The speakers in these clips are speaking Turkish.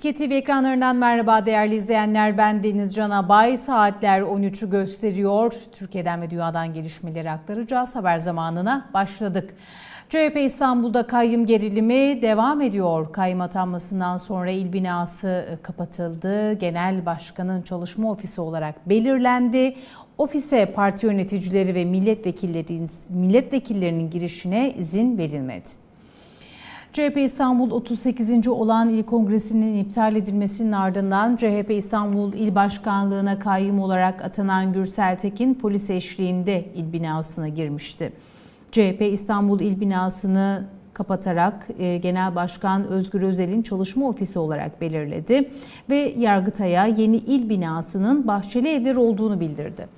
Türkiye TV ekranlarından merhaba değerli izleyenler. Ben Deniz Can Abay. Saatler 13'ü gösteriyor. Türkiye'den ve dünyadan gelişmeleri aktaracağız. Haber zamanına başladık. CHP İstanbul'da kayyum gerilimi devam ediyor. Kayyum atanmasından sonra il binası kapatıldı. Genel Başkan'ın çalışma ofisi olarak belirlendi. Ofise parti yöneticileri ve milletvekillerinin girişine izin verilmedi. CHP İstanbul 38. olan il kongresinin iptal edilmesinin ardından CHP İstanbul İl Başkanlığı'na kayyum olarak atanan Gürsel Tekin polis eşliğinde il binasına girmişti. CHP İstanbul İl binasını kapatarak e, Genel Başkan Özgür Özel'in çalışma ofisi olarak belirledi ve Yargıtay'a yeni il binasının bahçeli evler olduğunu bildirdi.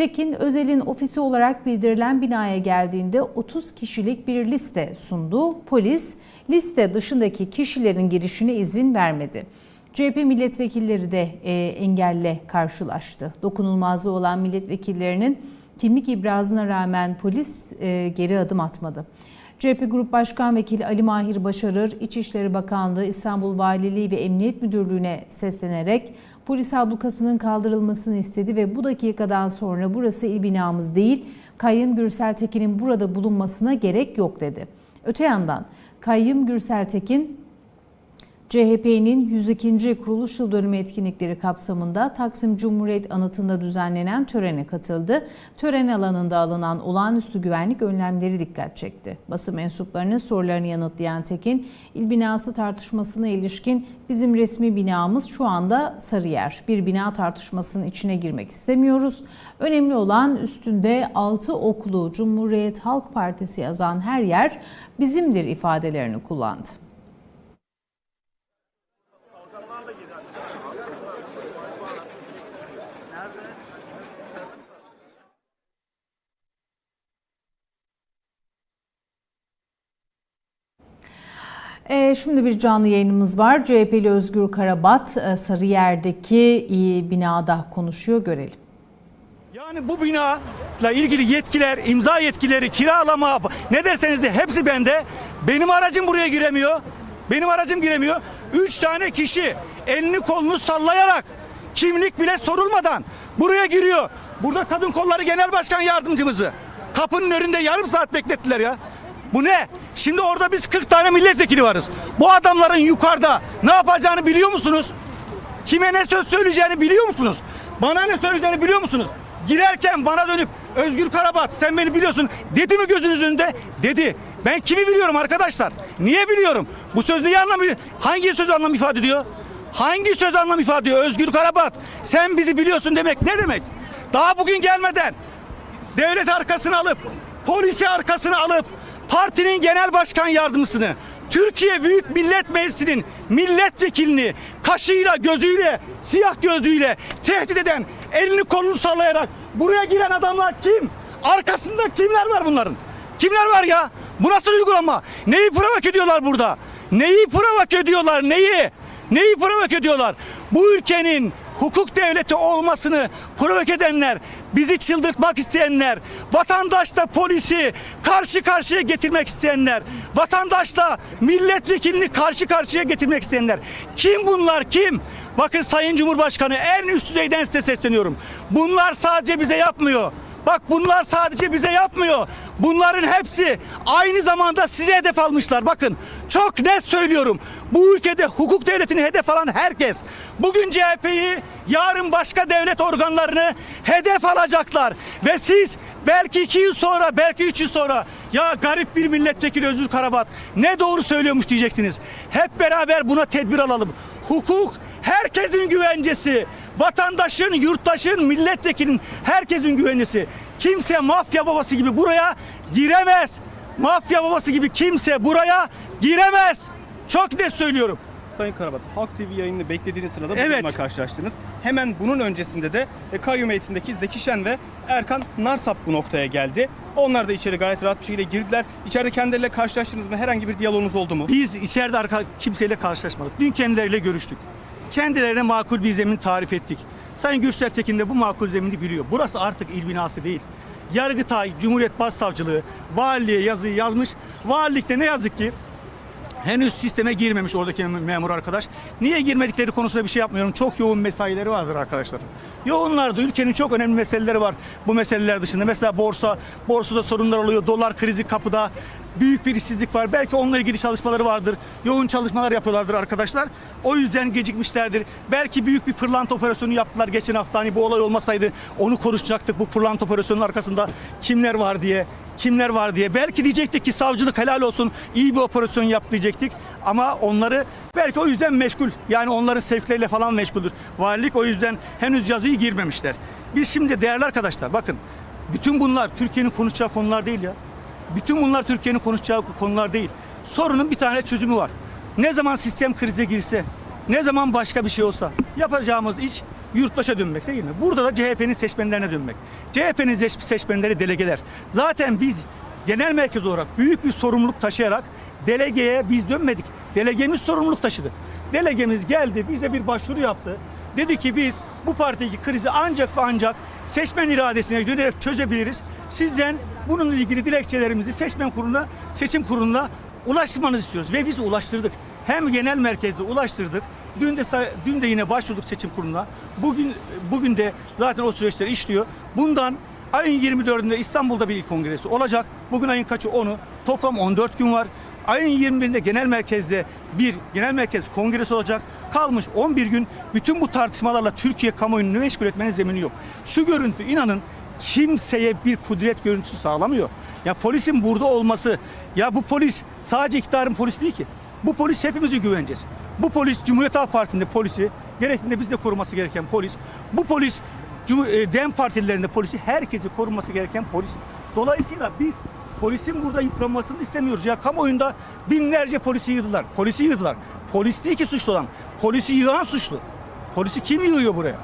Tekin, Özel'in ofisi olarak bildirilen binaya geldiğinde 30 kişilik bir liste sundu. Polis liste dışındaki kişilerin girişine izin vermedi. CHP milletvekilleri de e, engelle karşılaştı. Dokunulmazlığı olan milletvekillerinin kimlik ibrazına rağmen polis e, geri adım atmadı. CHP Grup Başkan Vekili Ali Mahir Başarır, İçişleri Bakanlığı, İstanbul Valiliği ve Emniyet Müdürlüğü'ne seslenerek polis ablukasının kaldırılmasını istedi ve bu dakikadan sonra burası il binamız değil, Kayyım Gürsel Tekin'in burada bulunmasına gerek yok dedi. Öte yandan Kayyım Gürsel Tekin CHP'nin 102. kuruluş yıl dönümü etkinlikleri kapsamında Taksim Cumhuriyet Anıtı'nda düzenlenen törene katıldı. Tören alanında alınan olağanüstü güvenlik önlemleri dikkat çekti. Basın mensuplarının sorularını yanıtlayan Tekin, il binası tartışmasına ilişkin bizim resmi binamız şu anda Sarıyer. Bir bina tartışmasının içine girmek istemiyoruz. Önemli olan üstünde altı oklu Cumhuriyet Halk Partisi yazan her yer bizimdir ifadelerini kullandı. Ee, Şimdi bir canlı yayınımız var. CHP'li Özgür Karabat e, Sarıyer'deki binada konuşuyor. Görelim. Yani bu binayla ilgili yetkiler, imza yetkileri, kiralama ne derseniz de hepsi bende. Benim aracım buraya giremiyor. Benim aracım giremiyor. Üç tane kişi elini kolunu sallayarak kimlik bile sorulmadan buraya giriyor. Burada kadın kolları genel başkan yardımcımızı kapının önünde yarım saat beklettiler ya. Bu ne? Şimdi orada biz 40 tane milletvekili varız. Bu adamların yukarıda ne yapacağını biliyor musunuz? Kime ne söz söyleyeceğini biliyor musunuz? Bana ne söyleyeceğini biliyor musunuz? Girerken bana dönüp Özgür Karabat sen beni biliyorsun dedi mi gözünüzün önünde? Dedi. Ben kimi biliyorum arkadaşlar? Niye biliyorum? Bu söz neyi anlam Hangi söz anlam ifade ediyor? Hangi söz anlam ifade ediyor? Özgür Karabat sen bizi biliyorsun demek ne demek? Daha bugün gelmeden devlet arkasını alıp polisi arkasını alıp partinin genel başkan yardımcısını Türkiye Büyük Millet Meclisi'nin milletvekilini kaşıyla gözüyle siyah gözlüğüyle tehdit eden elini kolunu sallayarak buraya giren adamlar kim? Arkasında kimler var bunların? Kimler var ya? Bu nasıl uygulama? Neyi provoke ediyorlar burada? Neyi provoke ediyorlar? Neyi? Neyi provoke ediyorlar? Bu ülkenin hukuk devleti olmasını provoke edenler, bizi çıldırtmak isteyenler, vatandaşla polisi karşı karşıya getirmek isteyenler, vatandaşla milletvekilini karşı karşıya getirmek isteyenler. Kim bunlar kim? Bakın Sayın Cumhurbaşkanı en üst düzeyden size sesleniyorum. Bunlar sadece bize yapmıyor. Bak bunlar sadece bize yapmıyor. Bunların hepsi aynı zamanda size hedef almışlar. Bakın çok net söylüyorum. Bu ülkede hukuk devletini hedef alan herkes bugün CHP'yi yarın başka devlet organlarını hedef alacaklar. Ve siz belki iki yıl sonra belki üç yıl sonra ya garip bir milletvekili Özgür Karabat ne doğru söylüyormuş diyeceksiniz. Hep beraber buna tedbir alalım. Hukuk herkesin güvencesi vatandaşın, yurttaşın, milletvekilinin herkesin güvencesi. Kimse mafya babası gibi buraya giremez. Mafya babası gibi kimse buraya giremez. Çok net söylüyorum. Sayın Karabat, Halk TV yayınını beklediğiniz sırada Evet. bununla karşılaştınız. Hemen bunun öncesinde de e, kayyum heyetindeki Zeki Şen ve Erkan Narsap bu noktaya geldi. Onlar da içeri gayet rahat bir şekilde girdiler. İçeride kendileriyle karşılaştınız mı? Herhangi bir diyaloğunuz oldu mu? Biz içeride arka kimseyle karşılaşmadık. Dün kendileriyle görüştük. Kendilerine makul bir zemin tarif ettik. Sayın Gürsel Tekin de bu makul zemini biliyor. Burası artık il binası değil. Yargıtay, Cumhuriyet Başsavcılığı, valiliğe yazıyı yazmış. Valilikte ne yazık ki Henüz sisteme girmemiş oradaki mem- memur arkadaş. Niye girmedikleri konusunda bir şey yapmıyorum. Çok yoğun mesaileri vardır arkadaşlar. Yoğunlardı. Ülkenin çok önemli meseleleri var bu meseleler dışında. Mesela borsa, borsada sorunlar oluyor. Dolar krizi kapıda. Büyük bir işsizlik var. Belki onunla ilgili çalışmaları vardır. Yoğun çalışmalar yapıyorlardır arkadaşlar. O yüzden gecikmişlerdir. Belki büyük bir pırlanta operasyonu yaptılar geçen hafta. Hani bu olay olmasaydı onu konuşacaktık. Bu pırlanta operasyonunun arkasında kimler var diye kimler var diye. Belki diyecektik ki savcılık helal olsun iyi bir operasyon yap diyecektik. Ama onları belki o yüzden meşgul. Yani onların sevkleriyle falan meşguldür. Valilik o yüzden henüz yazıyı girmemişler. Biz şimdi değerli arkadaşlar bakın bütün bunlar Türkiye'nin konuşacağı konular değil ya. Bütün bunlar Türkiye'nin konuşacağı konular değil. Sorunun bir tane çözümü var. Ne zaman sistem krize girse, ne zaman başka bir şey olsa yapacağımız iş yurttaşa dönmek değil mi? Burada da CHP'nin seçmenlerine dönmek. CHP'nin seç- seçmenleri delegeler. Zaten biz genel merkez olarak büyük bir sorumluluk taşıyarak delegeye biz dönmedik. Delegemiz sorumluluk taşıdı. Delegemiz geldi bize bir başvuru yaptı. Dedi ki biz bu partideki krizi ancak ve ancak seçmen iradesine dönerek çözebiliriz. Sizden bununla ilgili dilekçelerimizi seçmen kuruluna, seçim kuruluna ulaştırmanızı istiyoruz ve biz ulaştırdık. Hem genel merkezde ulaştırdık. Dün de dün de yine başvurduk seçim kuruluna. Bugün bugün de zaten o süreçler işliyor. Bundan ayın 24'ünde İstanbul'da bir il kongresi olacak. Bugün ayın kaçı? 10'u. Toplam 14 gün var. Ayın 21'inde genel merkezde bir genel merkez kongresi olacak. Kalmış 11 gün. Bütün bu tartışmalarla Türkiye kamuoyunu meşgul etmenin zemini yok. Şu görüntü inanın kimseye bir kudret görüntüsü sağlamıyor. Ya polisin burada olması, ya bu polis sadece iktidarın polisi değil ki. Bu polis hepimizi güveneceğiz. Bu polis Cumhuriyet Halk Partisi'nde polisi, gerektiğinde bizde koruması gereken polis. Bu polis Cum- e, Dem partilerinde polisi, herkesi koruması gereken polis. Dolayısıyla biz polisin burada yıpranmasını istemiyoruz. Ya kamuoyunda binlerce polisi yığdılar. Polisi yığdılar. Polis değil ki suçlu olan. Polisi yığan suçlu. Polisi kim yığıyor buraya?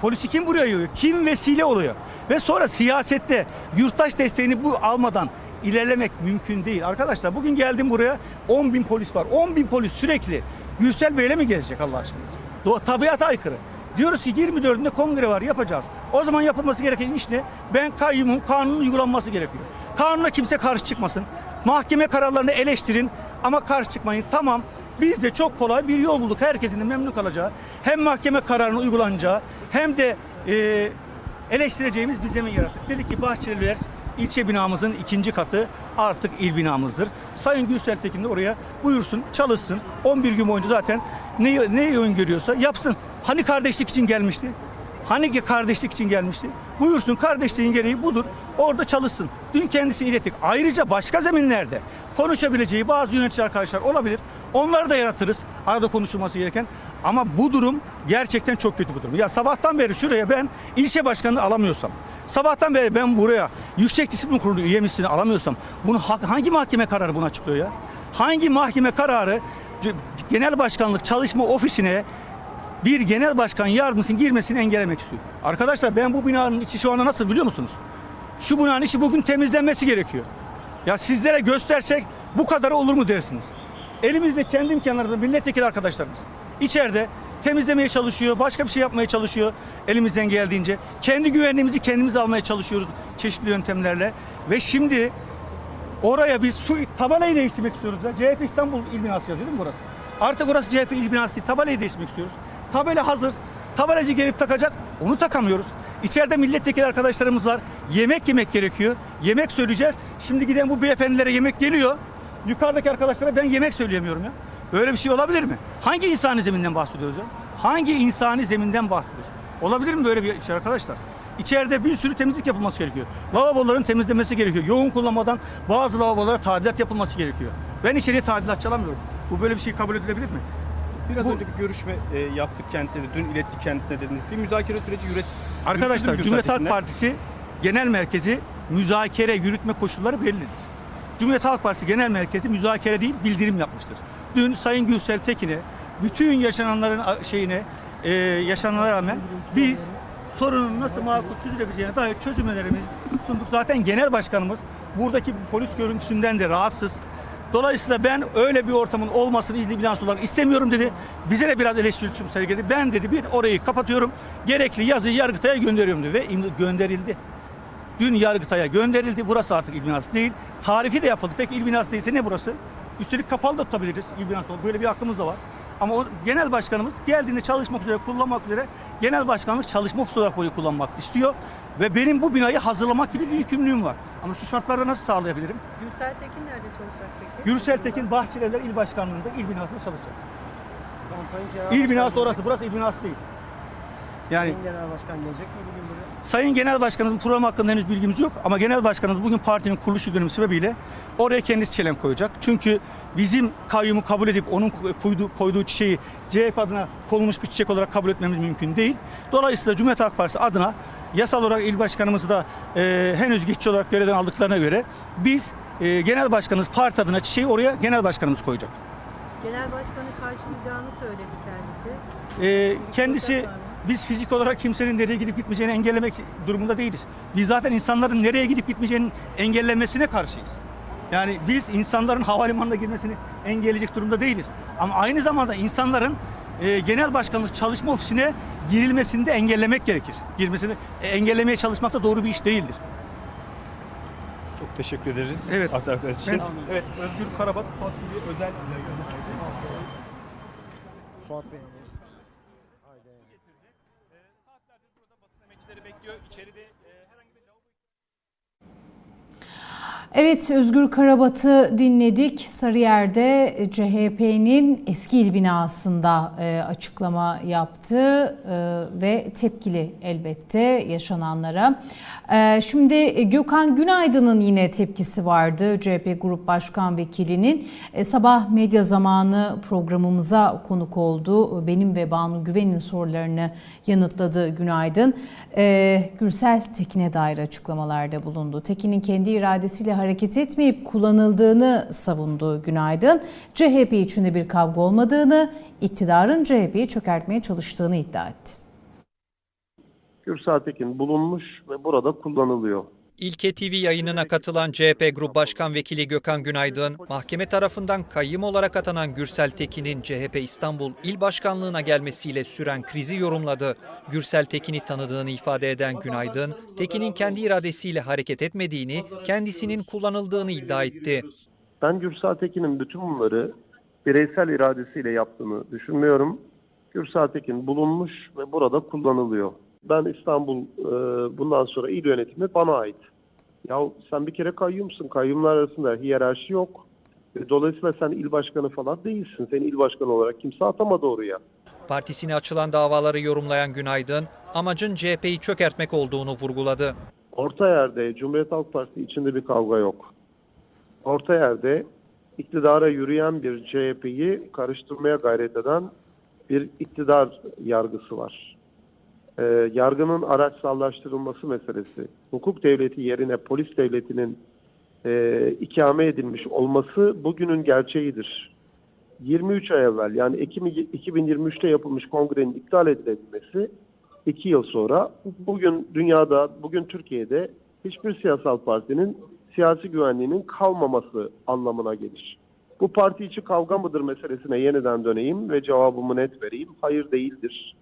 Polisi kim buraya yığıyor? Kim vesile oluyor? Ve sonra siyasette yurttaş desteğini bu almadan ilerlemek mümkün değil. Arkadaşlar bugün geldim buraya 10 bin polis var. 10 bin polis sürekli Gürsel Bey'le mi gezecek Allah aşkına? Do tabiata aykırı. Diyoruz ki 24'ünde kongre var yapacağız. O zaman yapılması gereken iş ne? Ben kayyumun kanunun uygulanması gerekiyor. Kanuna kimse karşı çıkmasın. Mahkeme kararlarını eleştirin ama karşı çıkmayın. Tamam biz de çok kolay bir yol bulduk. Herkesin de memnun kalacağı, hem mahkeme kararının uygulanacağı hem de e, eleştireceğimiz bir zemin yarattık. Dedik ki Bahçeliler ilçe binamızın ikinci katı artık il binamızdır. Sayın Gürsel Tekin de oraya buyursun, çalışsın. 11 gün boyunca zaten neyi, neyi öngörüyorsa yapsın. Hani kardeşlik için gelmişti? Hani ki kardeşlik için gelmişti? Buyursun kardeşliğin gereği budur. Orada çalışsın. Dün kendisini ilettik. Ayrıca başka zeminlerde konuşabileceği bazı yönetici arkadaşlar olabilir. Onları da yaratırız. Arada konuşulması gereken. Ama bu durum gerçekten çok kötü bir durum. Ya sabahtan beri şuraya ben ilçe başkanını alamıyorsam, sabahtan beri ben buraya yüksek disiplin kurulu üye misini alamıyorsam, bunu ha- hangi mahkeme kararı bunu açıklıyor ya? Hangi mahkeme kararı genel başkanlık çalışma ofisine bir genel başkan yardımcısının girmesini engellemek istiyor. Arkadaşlar ben bu binanın içi şu anda nasıl biliyor musunuz? Şu binanın içi bugün temizlenmesi gerekiyor. Ya sizlere göstersek bu kadar olur mu dersiniz? Elimizde kendi imkanlarında milletvekili arkadaşlarımız içeride temizlemeye çalışıyor, başka bir şey yapmaya çalışıyor elimizden geldiğince. Kendi güvenliğimizi kendimiz almaya çalışıyoruz çeşitli yöntemlerle. Ve şimdi Oraya biz şu tabelayı değiştirmek istiyoruz. Ya. CHP İstanbul İl Binası yazıyor değil mi burası? Artık orası CHP İl Binası değil. Tabelayı değiştirmek istiyoruz. Tabela hazır. Tabelacı gelip takacak. Onu takamıyoruz. İçeride milletvekili arkadaşlarımız var. Yemek yemek gerekiyor. Yemek söyleyeceğiz. Şimdi giden bu beyefendilere yemek geliyor. Yukarıdaki arkadaşlara ben yemek söyleyemiyorum ya. Böyle bir şey olabilir mi? Hangi insani zeminden bahsediyoruz ya? Hangi insani zeminden bahsediyoruz? Olabilir mi böyle bir şey arkadaşlar? İçeride bir sürü temizlik yapılması gerekiyor. Lavaboların temizlenmesi gerekiyor. Yoğun kullanmadan bazı lavabolara tadilat yapılması gerekiyor. Ben içeriye tadilat çalamıyorum. Bu böyle bir şey kabul edilebilir mi? Biraz Bu- önce bir görüşme e, yaptık kendisine de. Dün ilettik kendisine dediniz. Bir müzakere süreci yürüt. Arkadaşlar yürütüldü Cumhuriyet Halk? Partisi Genel Merkezi müzakere yürütme koşulları bellidir. Cumhuriyet Halk Partisi Genel Merkezi müzakere değil bildirim yapmıştır. Dün Sayın Gürsel Tekin'e bütün yaşananların a- şeyine e, yaşananlara rağmen biz sorunun nasıl makul çözülebileceğine dair çözüm önerimizi sunduk. Zaten genel başkanımız buradaki polis görüntüsünden de rahatsız. Dolayısıyla ben öyle bir ortamın olmasını ilgili binası olarak istemiyorum dedi. Bize de biraz eleştiri sergiledi. Ben dedi bir orayı kapatıyorum. Gerekli yazıyı Yargıtay'a gönderiyorum dedi ve gönderildi. Dün Yargıtay'a gönderildi. Burası artık il binası değil. Tarifi de yapıldı. Peki il binası değilse ne burası? Üstelik kapalı da tutabiliriz il binası olarak. Böyle bir hakkımız da var. Ama o genel başkanımız geldiğinde çalışmak üzere, kullanmak üzere genel başkanlık çalışma ofisi olarak burayı kullanmak istiyor. Ve benim bu binayı hazırlamak gibi bir yükümlülüğüm var. Ama şu şartlarda nasıl sağlayabilirim? Gürsel Tekin nerede çalışacak peki? Gürsel Tekin Bahçelievler İl Başkanlığı'nda il binasında çalışacak. Tamam, Sayın Genel İl Başkan binası orası, burası il binası değil. Yani Sayın Genel Başkan gelecek mi bugün? Sayın Genel Başkanımızın programı hakkında henüz bilgimiz yok ama Genel Başkanımız bugün partinin kuruluş dönemi sebebiyle oraya kendisi çelenk koyacak. Çünkü bizim kayyumu kabul edip onun koyduğu, koyduğu çiçeği CHP adına konulmuş bir çiçek olarak kabul etmemiz mümkün değil. Dolayısıyla Cumhuriyet Halk Partisi adına yasal olarak il başkanımızı da e, henüz geçici olarak görevden aldıklarına göre biz e, Genel Başkanımız parti adına çiçeği oraya Genel Başkanımız koyacak. Genel başkanı karşılayacağını söyledi kendisi. E, kendisi biz fizik olarak kimsenin nereye gidip gitmeyeceğini engellemek durumunda değiliz. Biz zaten insanların nereye gidip gitmeyeceğinin engellenmesine karşıyız. Yani biz insanların havalimanına girmesini engelleyecek durumda değiliz. Ama aynı zamanda insanların e, genel başkanlık çalışma ofisine girilmesini de engellemek gerekir. Girmesini e, engellemeye çalışmak da doğru bir iş değildir. Çok teşekkür ederiz. Evet. Aktardıklarınız için. Ben- Evet, Özgür Karabat Fatih'i özel Suat Bey. Bekliyor. İçeride e, herhangi bir lavabo Evet Özgür Karabat'ı dinledik. Sarıyer'de CHP'nin eski il binasında e, açıklama yaptı e, ve tepkili elbette yaşananlara. E, şimdi Gökhan Günaydın'ın yine tepkisi vardı CHP Grup Başkan Vekili'nin. Sabah medya zamanı programımıza konuk oldu. Benim ve Banu Güven'in sorularını yanıtladı Günaydın. Gürsel Tekin'e dair açıklamalarda bulundu. Tekin'in kendi iradesiyle hareket etmeyip kullanıldığını savundu Günaydın. CHP içinde bir kavga olmadığını, iktidarın CHP'yi çökertmeye çalıştığını iddia etti. Gürsel Tekin bulunmuş ve burada kullanılıyor. İlke TV yayınına katılan CHP Grup Başkan Vekili Gökhan Günaydın, mahkeme tarafından kayyım olarak atanan Gürsel Tekin'in CHP İstanbul İl Başkanlığına gelmesiyle süren krizi yorumladı. Gürsel Tekin'i tanıdığını ifade eden Günaydın, Tekin'in kendi iradesiyle hareket etmediğini, kendisinin kullanıldığını iddia etti. Ben Gürsel Tekin'in bütün bunları bireysel iradesiyle yaptığını düşünmüyorum. Gürsel Tekin bulunmuş ve burada kullanılıyor. Ben İstanbul e, bundan sonra il yönetimi bana ait. Ya sen bir kere kayyumsun. Kayyumlar arasında hiyerarşi yok. E, Dolayısıyla sen il başkanı falan değilsin. Seni il başkanı olarak kimse atamadı oraya. Partisine açılan davaları yorumlayan Günaydın, amacın CHP'yi çökertmek olduğunu vurguladı. Orta yerde Cumhuriyet Halk Partisi içinde bir kavga yok. Orta yerde iktidara yürüyen bir CHP'yi karıştırmaya gayret eden bir iktidar yargısı var. Ee, yargının araçsallaştırılması meselesi, hukuk devleti yerine polis devletinin e, ikame edilmiş olması bugünün gerçeğidir. 23 ay evvel yani Ekim 2023'te yapılmış kongrenin iptal edilebilmesi iki yıl sonra bugün dünyada, bugün Türkiye'de hiçbir siyasal partinin siyasi güvenliğinin kalmaması anlamına gelir. Bu parti içi kavga mıdır meselesine yeniden döneyim ve cevabımı net vereyim. Hayır değildir.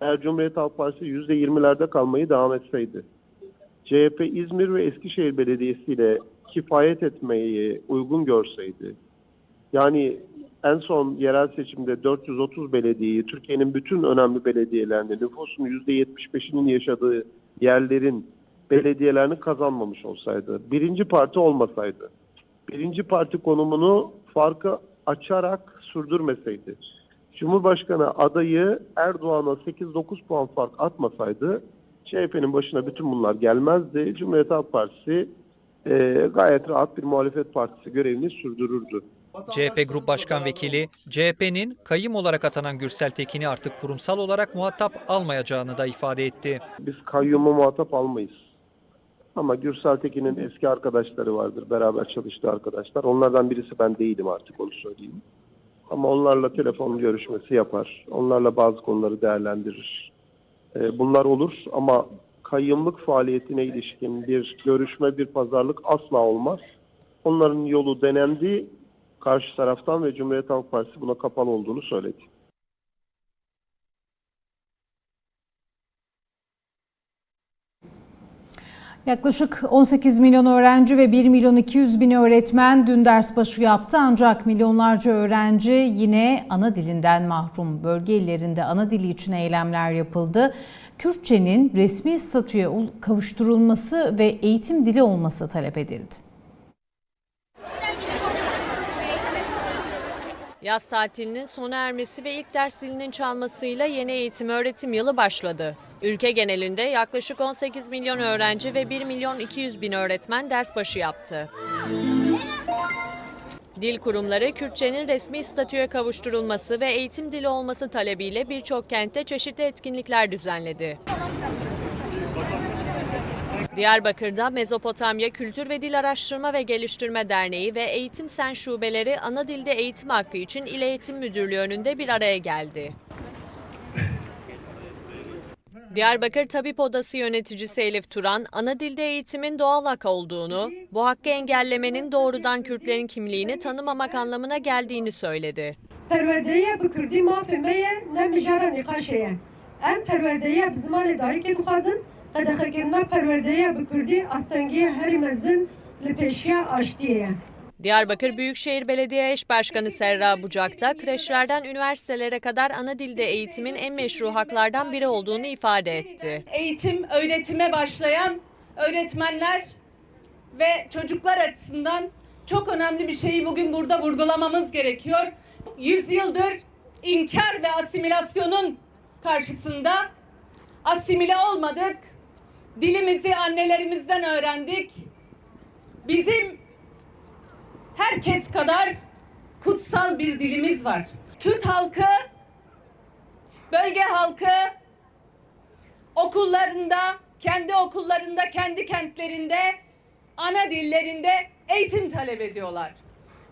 Eğer Cumhuriyet Halk Partisi %20'lerde kalmayı devam etseydi, CHP İzmir ve Eskişehir Belediyesi ile kifayet etmeyi uygun görseydi, yani en son yerel seçimde 430 belediyeyi, Türkiye'nin bütün önemli belediyelerinde nüfusun %75'inin yaşadığı yerlerin belediyelerini kazanmamış olsaydı, birinci parti olmasaydı, birinci parti konumunu farkı açarak sürdürmeseydi, Cumhurbaşkanı adayı Erdoğan'a 8-9 puan fark atmasaydı, CHP'nin başına bütün bunlar gelmezdi. Cumhuriyet Halk Partisi e, gayet rahat bir muhalefet partisi görevini sürdürürdü. CHP Grup Başkan Vekili, CHP'nin kayyım olarak atanan Gürsel Tekin'i artık kurumsal olarak muhatap almayacağını da ifade etti. Biz kayyumu muhatap almayız. Ama Gürsel Tekin'in eski arkadaşları vardır, beraber çalıştığı arkadaşlar. Onlardan birisi ben değilim artık onu söyleyeyim. Ama onlarla telefon görüşmesi yapar. Onlarla bazı konuları değerlendirir. Ee, bunlar olur ama kayyımlık faaliyetine ilişkin bir görüşme, bir pazarlık asla olmaz. Onların yolu denendi. Karşı taraftan ve Cumhuriyet Halk Partisi buna kapalı olduğunu söyledi. Yaklaşık 18 milyon öğrenci ve 1 milyon 200 bin öğretmen dün ders başı yaptı ancak milyonlarca öğrenci yine ana dilinden mahrum. Bölge illerinde ana dili için eylemler yapıldı. Kürtçenin resmi statüye kavuşturulması ve eğitim dili olması talep edildi. Yaz tatilinin sona ermesi ve ilk ders zilinin çalmasıyla yeni eğitim öğretim yılı başladı. Ülke genelinde yaklaşık 18 milyon öğrenci ve 1 milyon 200 bin öğretmen ders başı yaptı. Dil kurumları Kürtçenin resmi statüye kavuşturulması ve eğitim dili olması talebiyle birçok kentte çeşitli etkinlikler düzenledi. Diyarbakır'da Mezopotamya Kültür ve Dil Araştırma ve Geliştirme Derneği ve Eğitim Sen şubeleri ana dilde eğitim hakkı için İl Eğitim Müdürlüğü önünde bir araya geldi. Diyarbakır Tabip Odası yöneticisi Elif Turan, ana dilde eğitimin doğal hak olduğunu, bu hakkı engellemenin doğrudan Kürtlerin kimliğini tanımamak anlamına geldiğini söyledi. Perverdeye bu Kürdi mafemeye ne mijara nikaşeye. Em perverdeye bizmane dahi ki kuhazın, kadakakirna perverdeye bu Kürdi astengiye her mezin aştiye. Diyarbakır Büyükşehir Belediye Eş Başkanı Serra Bucak'ta kreşlerden üniversitelere kadar ana dilde eğitimin en meşru haklardan biri olduğunu ifade etti. eğitim, öğretime başlayan öğretmenler ve çocuklar açısından çok önemli bir şeyi bugün burada vurgulamamız gerekiyor. Yüzyıldır inkar ve asimilasyonun karşısında asimile olmadık. Dilimizi annelerimizden öğrendik. Bizim herkes kadar kutsal bir dilimiz var. Kürt halkı, bölge halkı okullarında, kendi okullarında, kendi kentlerinde, ana dillerinde eğitim talep ediyorlar.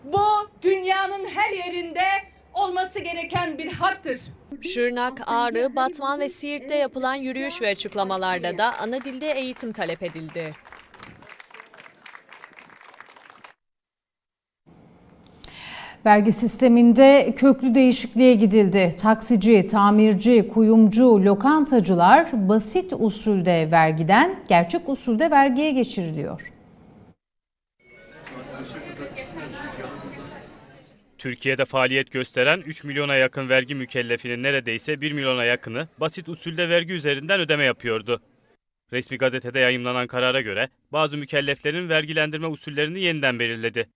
Bu dünyanın her yerinde olması gereken bir haktır. Şırnak, Ağrı, Batman ve Siirt'te yapılan yürüyüş ve açıklamalarda da ana dilde eğitim talep edildi. Vergi sisteminde köklü değişikliğe gidildi. Taksici, tamirci, kuyumcu, lokantacılar basit usulde vergiden gerçek usulde vergiye geçiriliyor. Türkiye'de faaliyet gösteren 3 milyona yakın vergi mükellefinin neredeyse 1 milyona yakını basit usulde vergi üzerinden ödeme yapıyordu. Resmi gazetede yayımlanan karara göre bazı mükelleflerin vergilendirme usullerini yeniden belirledi.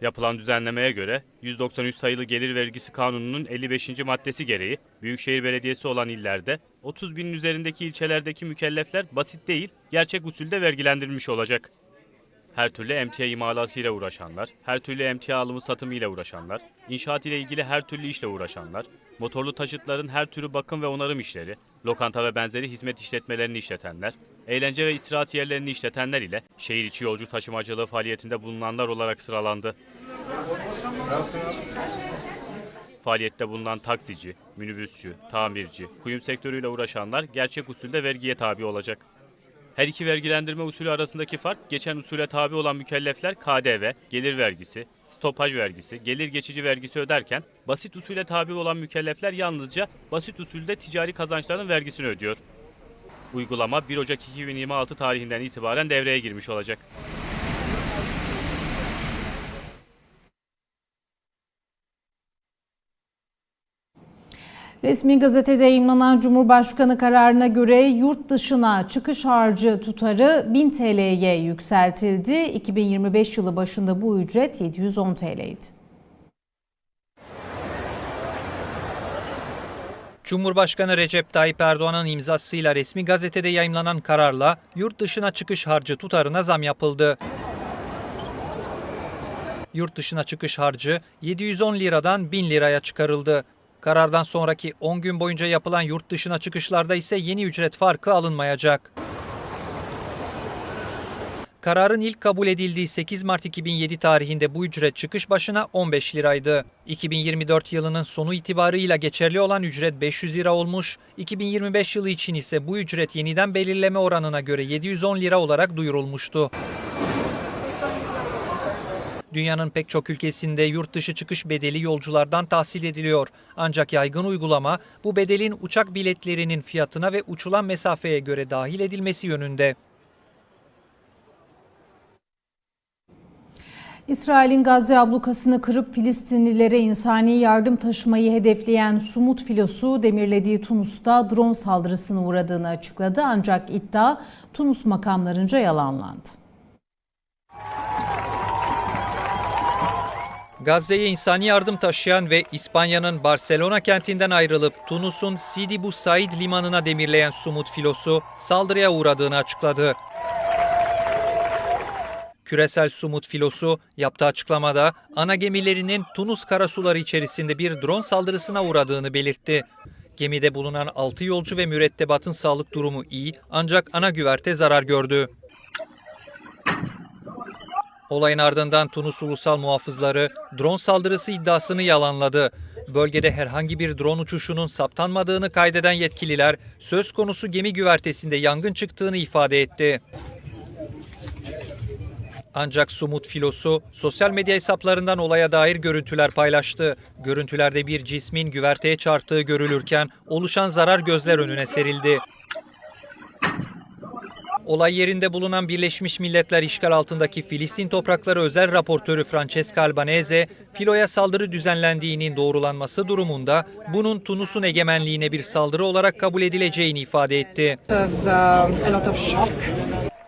Yapılan düzenlemeye göre 193 sayılı gelir vergisi kanununun 55. maddesi gereği Büyükşehir Belediyesi olan illerde 30 binin üzerindeki ilçelerdeki mükellefler basit değil gerçek usulde vergilendirilmiş olacak. Her türlü emtia imalatıyla uğraşanlar, her türlü emtia alımı satımıyla uğraşanlar, inşaat ile ilgili her türlü işle uğraşanlar, motorlu taşıtların her türü bakım ve onarım işleri, lokanta ve benzeri hizmet işletmelerini işletenler, eğlence ve istirahat yerlerini işletenler ile şehir içi yolcu taşımacılığı faaliyetinde bulunanlar olarak sıralandı. Faaliyette bulunan taksici, minibüsçü, tamirci, kuyum sektörüyle uğraşanlar gerçek usulde vergiye tabi olacak. Her iki vergilendirme usulü arasındaki fark geçen usule tabi olan mükellefler KDV, gelir vergisi, stopaj vergisi, gelir geçici vergisi öderken basit usule tabi olan mükellefler yalnızca basit usulde ticari kazançların vergisini ödüyor. Uygulama 1 Ocak 2026 tarihinden itibaren devreye girmiş olacak. Resmi gazetede yayınlanan Cumhurbaşkanı kararına göre yurt dışına çıkış harcı tutarı 1000 TL'ye yükseltildi. 2025 yılı başında bu ücret 710 TL'ydi. Cumhurbaşkanı Recep Tayyip Erdoğan'ın imzasıyla resmi gazetede yayımlanan kararla yurt dışına çıkış harcı tutarına zam yapıldı. Yurt dışına çıkış harcı 710 liradan 1000 liraya çıkarıldı. Karardan sonraki 10 gün boyunca yapılan yurt dışına çıkışlarda ise yeni ücret farkı alınmayacak. Kararın ilk kabul edildiği 8 Mart 2007 tarihinde bu ücret çıkış başına 15 liraydı. 2024 yılının sonu itibarıyla geçerli olan ücret 500 lira olmuş. 2025 yılı için ise bu ücret yeniden belirleme oranına göre 710 lira olarak duyurulmuştu. Dünyanın pek çok ülkesinde yurt dışı çıkış bedeli yolculardan tahsil ediliyor. Ancak yaygın uygulama bu bedelin uçak biletlerinin fiyatına ve uçulan mesafeye göre dahil edilmesi yönünde. İsrail'in Gazze ablukasını kırıp Filistinlilere insani yardım taşımayı hedefleyen Sumut filosu demirlediği Tunus'ta drone saldırısına uğradığını açıkladı ancak iddia Tunus makamlarınca yalanlandı. Gazze'ye insani yardım taşıyan ve İspanya'nın Barcelona kentinden ayrılıp Tunus'un Sidi Bu Said limanına demirleyen Sumut filosu saldırıya uğradığını açıkladı. Küresel Sumut filosu yaptığı açıklamada ana gemilerinin Tunus karasuları içerisinde bir drone saldırısına uğradığını belirtti. Gemide bulunan 6 yolcu ve mürettebatın sağlık durumu iyi ancak ana güverte zarar gördü. Olayın ardından Tunus ulusal muhafızları drone saldırısı iddiasını yalanladı. Bölgede herhangi bir drone uçuşunun saptanmadığını kaydeden yetkililer söz konusu gemi güvertesinde yangın çıktığını ifade etti. Ancak Sumut filosu sosyal medya hesaplarından olaya dair görüntüler paylaştı. Görüntülerde bir cismin güverteye çarptığı görülürken oluşan zarar gözler önüne serildi. Olay yerinde bulunan Birleşmiş Milletler işgal altındaki Filistin toprakları özel raportörü Francesca Albanese, filoya saldırı düzenlendiğinin doğrulanması durumunda bunun Tunus'un egemenliğine bir saldırı olarak kabul edileceğini ifade etti.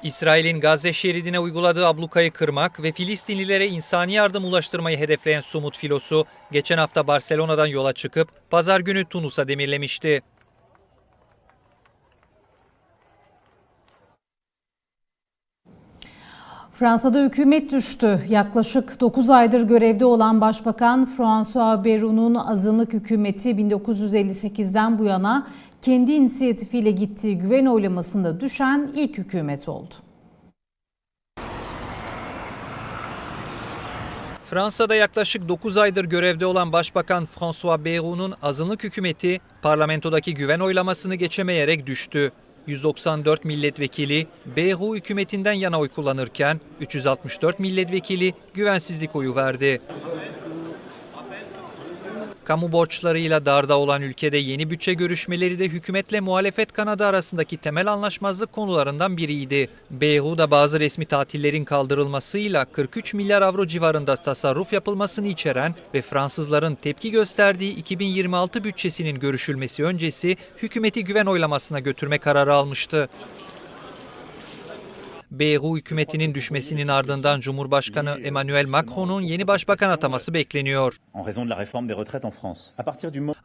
İsrail'in Gazze şeridine uyguladığı ablukayı kırmak ve Filistinlilere insani yardım ulaştırmayı hedefleyen Sumut filosu, geçen hafta Barcelona'dan yola çıkıp pazar günü Tunus'a demirlemişti. Fransa'da hükümet düştü. Yaklaşık 9 aydır görevde olan Başbakan François Bayroult'un azınlık hükümeti 1958'den bu yana kendi inisiyatifiyle gittiği güven oylamasında düşen ilk hükümet oldu. Fransa'da yaklaşık 9 aydır görevde olan Başbakan François Bayroult'un azınlık hükümeti parlamentodaki güven oylamasını geçemeyerek düştü. 194 milletvekili Bayrou hükümetinden yana oy kullanırken 364 milletvekili güvensizlik oyu verdi. Kamu borçlarıyla darda olan ülkede yeni bütçe görüşmeleri de hükümetle muhalefet kanadı arasındaki temel anlaşmazlık konularından biriydi. Beyhu'da bazı resmi tatillerin kaldırılmasıyla 43 milyar avro civarında tasarruf yapılmasını içeren ve Fransızların tepki gösterdiği 2026 bütçesinin görüşülmesi öncesi hükümeti güven oylamasına götürme kararı almıştı. Beyrou hükümetinin düşmesinin ardından Cumhurbaşkanı Emmanuel Macron'un yeni başbakan ataması bekleniyor.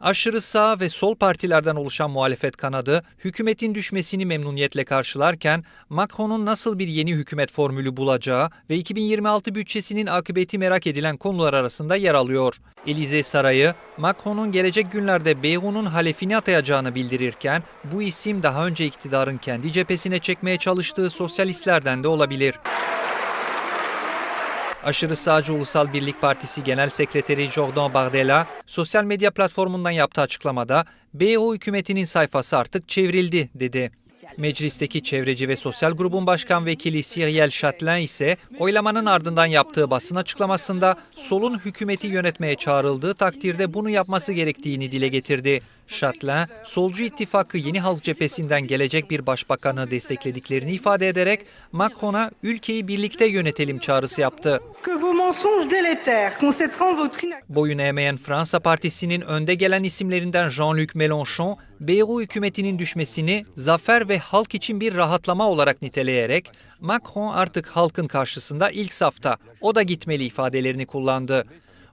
Aşırı sağ ve sol partilerden oluşan muhalefet kanadı hükümetin düşmesini memnuniyetle karşılarken Macron'un nasıl bir yeni hükümet formülü bulacağı ve 2026 bütçesinin akıbeti merak edilen konular arasında yer alıyor. Elize Sarayı, Macron'un gelecek günlerde Beyrou'nun halefini atayacağını bildirirken bu isim daha önce iktidarın kendi cephesine çekmeye çalıştığı sosyalistlerden de olabilir. Aşırı sağcı Ulusal Birlik Partisi Genel Sekreteri Jordan Bardella, sosyal medya platformundan yaptığı açıklamada BO hükümetinin sayfası artık çevrildi dedi. Meclisteki çevreci ve sosyal grubun başkan vekili Cyriel Chatelain ise oylamanın ardından yaptığı basın açıklamasında solun hükümeti yönetmeye çağrıldığı takdirde bunu yapması gerektiğini dile getirdi. Chatelain, solcu ittifakı Yeni Halk Cephesi'nden gelecek bir başbakanı desteklediklerini ifade ederek Macron'a ülkeyi birlikte yönetelim çağrısı yaptı. Boyun eğmeyen Fransa Partisi'nin önde gelen isimlerinden Jean-Luc Mélenchon, Bayrou hükümetinin düşmesini zafer ve halk için bir rahatlama olarak niteleyerek Macron artık halkın karşısında ilk safta, o da gitmeli ifadelerini kullandı.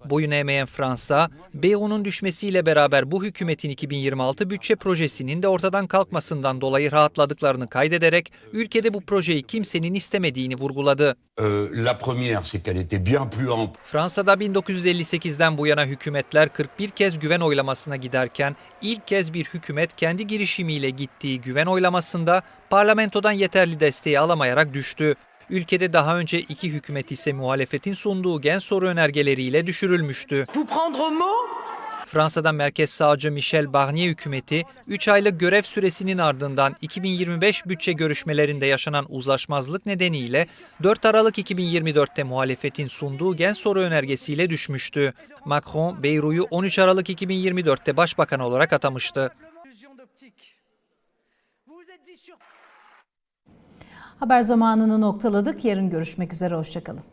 Boyun eğmeyen Fransa, Bayrou'nun düşmesiyle beraber bu hükümetin 2026 bütçe projesinin de ortadan kalkmasından dolayı rahatladıklarını kaydederek ülkede bu projeyi kimsenin istemediğini vurguladı. ample. Fransa'da 1958'den bu yana hükümetler 41 kez güven oylamasına giderken ilk kez bir hükümet kendi girişimiyle gittiği güven oylamasında parlamentodan yeterli desteği alamayarak düştü. Ülkede daha önce iki hükümet ise muhalefetin sunduğu gen soru önergeleriyle düşürülmüştü. Fransa'da merkez sağcı Michel Barnier hükümeti 3 aylık görev süresinin ardından 2025 bütçe görüşmelerinde yaşanan uzlaşmazlık nedeniyle 4 Aralık 2024'te muhalefetin sunduğu gen soru önergesiyle düşmüştü. Macron, Beyrou'yu 13 Aralık 2024'te başbakan olarak atamıştı. Haber zamanını noktaladık. Yarın görüşmek üzere. Hoşçakalın.